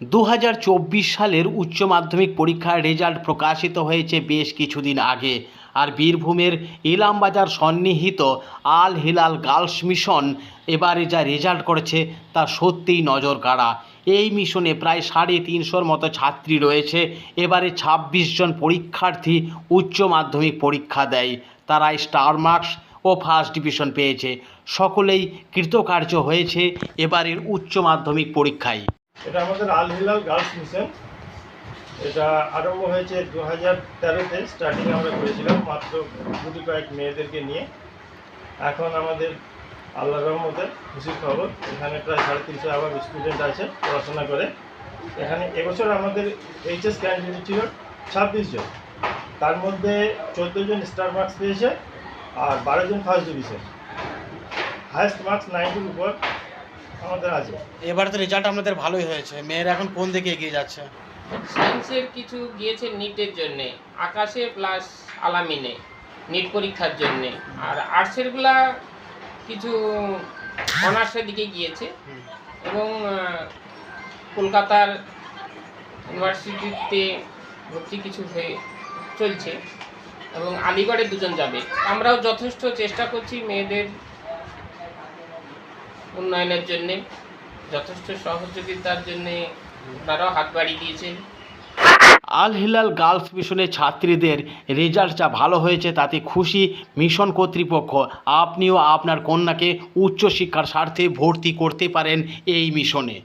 দু হাজার চব্বিশ সালের উচ্চ মাধ্যমিক পরীক্ষার রেজাল্ট প্রকাশিত হয়েছে বেশ কিছুদিন আগে। আর বীরভূমের ইলামবাজার সন্নিহিত আল হিলাল গার্লস মিশন এবারে যা রেজাল্ট করেছে তা সত্যিই নজর কাড়া এই মিশনে প্রায় সাড়ে তিনশোর মতো ছাত্রী রয়েছে। এবারে ২৬ জন পরীক্ষার্থী উচ্চ মাধ্যমিক পরীক্ষা দেয়। তারা স্টার মার্কস ও ফার্স্ট ডিভিশন পেয়েছে। সকলেই কৃতকার্য হয়েছে এবারের উচ্চ মাধ্যমিক পরীক্ষায়। এটা আমাদের আল হিলাল গার্লস মিশন। এটা আরম্ভ হয়েছে দু হাজার তেরোতে স্টার্টিং আমরা করেছিলাম মাত্র গুটি কয়েক মেয়েদেরকে নিয়ে। এখন আমাদের আল্লাহ রহমতে খুশির খবর, এখানে প্রায় সাড়ে তিনশো আবার স্টুডেন্ট আছে পড়াশোনা করে। এখানে এবছর আমাদের এইচএস ক্যান্ডিডেট ছিল ছাব্বিশ জন। তার মধ্যে চোদ্দ জন স্টার মার্কস পেয়েছে আর বারো জন ফার্স্ট ডিভিশন হায়েস্ট মার্কস নাইনটির উপর। আমাদের আছে। এবারে তো রেজাল্ট আপনাদের ভালোই হয়েছে। মেয়েরা এখন কোন দিকে এগিয়ে যাচ্ছে? সায়েন্সের কিছু গিয়েছে নিটের জন্যে আকাশে প্লাস আলামিনে নিট পরীক্ষার জন্যে। আর আর্টসেরগুলা কিছু অনার্সের দিকে গিয়েছে। এবং কলকাতার ইউনিভার্সিটিতে ভর্তি কিছু হয়ে চলছে। এবং আলিগড়ে দুজন যাবে। আমরাও যথেষ্ট চেষ্টা করছি মেয়েদের উন্নয়নের জন্যে, যথেষ্ট সহযোগিতার জন্যে ওনারাও হাত বাড়িয়ে দিয়েছেন। আল হিলাল গার্লস মিশনের ছাত্রীদের রেজাল্ট যা ভালো হয়েছে, তাতে খুশি মিশন কর্তৃপক্ষ। আপনিও আপনার কন্যাকে উচ্চশিক্ষার স্বার্থে ভর্তি করতে পারেন এই মিশনে।